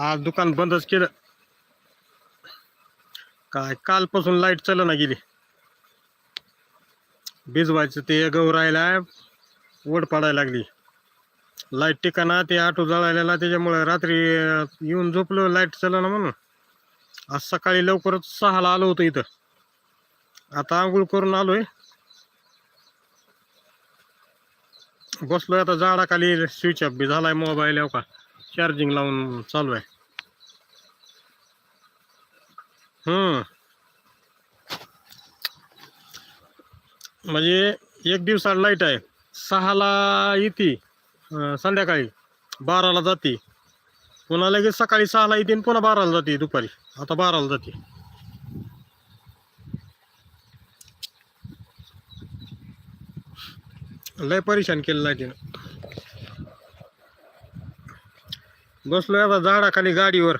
आज दुकान बंदच केलं. काय कालपासून लाइट ना गेली. भिजवायचं ते गहू राहिला वड पाडायला लागली. लाइट टिकाना ते आटो जळायला त्याच्यामुळे रात्री येऊन झोपलो लाइट ना म्हणून. आज सकाळी लवकरच सहाला आलो होतो इथं. आता आंघोळ करून आलोय. बसलोय आता झाडाखाली स्विच ऑफ बी झालाय मोबाईल का चार्जिंग लावून चालू आहे हम्म. म्हणजे एक दिवसाला लाइट आहे. सहाला येते संध्याकाळी. बाराला जाते. पुन्हा लगेच सकाळी सहाला येते पुन्हा बाराला जाते दुपारी. आता बाराला जाते. लय परेशान केलं तिनं. बसलोय आता झाडाखाली गाडीवर.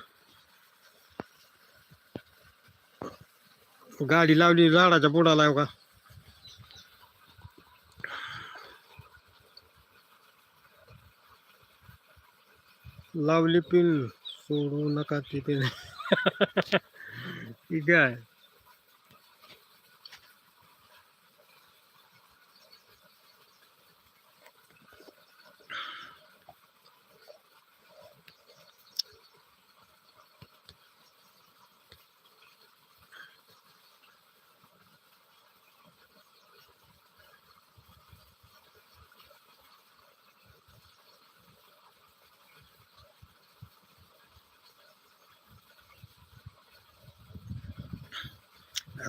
गाडी लावली झाडाच्या बुडाला हो का लावली पिन सोडू नका ती पिन ठीक आहे.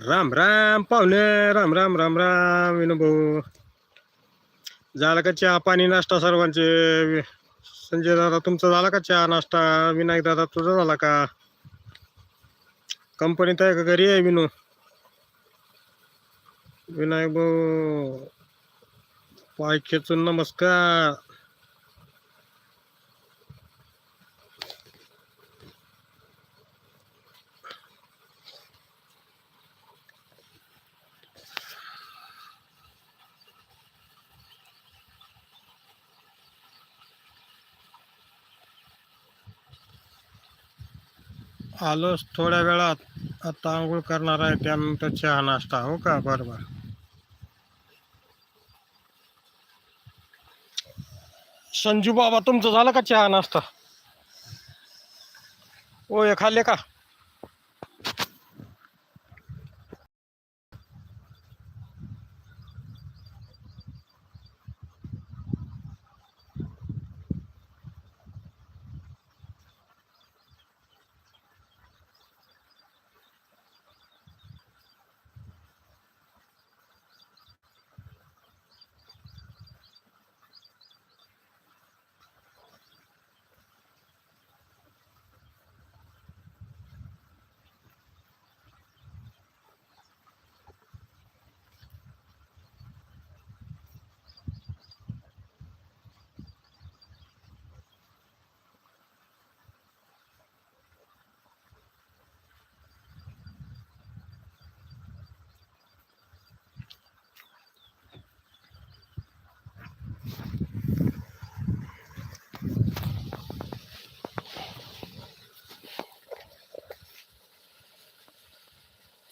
राम राम पाहुणे राम राम राम राम विनोभाऊ झाला का चहा पाणी नाश्ता सर्वांचे? संजय दादा तुमचा झाला का चहा नाश्ता? विनायक दादा तुझा झाला का? कंपनीत आहे का घरी आहे विनू? विनायक भाऊ पाय खेचून नमस्कार. आलोच थोड्या वेळात. आता आंघोळ करणार आहे त्यानंतर चहा नाश्ता. हो का? बरं बरं संजू बाबा तुमचं झालं का चहा नाश्ता? ओ खाल्ले का?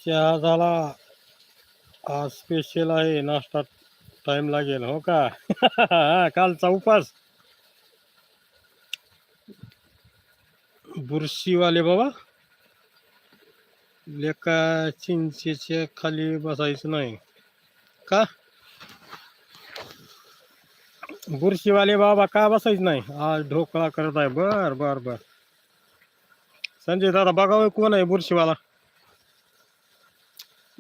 चहा झाला आज स्पेशल आहे नाश्ता टाइम लागेल हो का? कालचा उपास. बुरशीवाले बाबा. लेका चिंचेच्या खाली बसायचं नाही. का? बुरशीवाले बाबा का बसायचं नाही? आज ढोकळा करत आहे. बर बर बर. संजय दादा बघावं कोण आहे बुरशीवाला?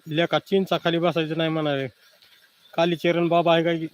लेखा चिंचा खाली बसायचं नाही म्हणाले कालीचरण बाबा आहे काय की?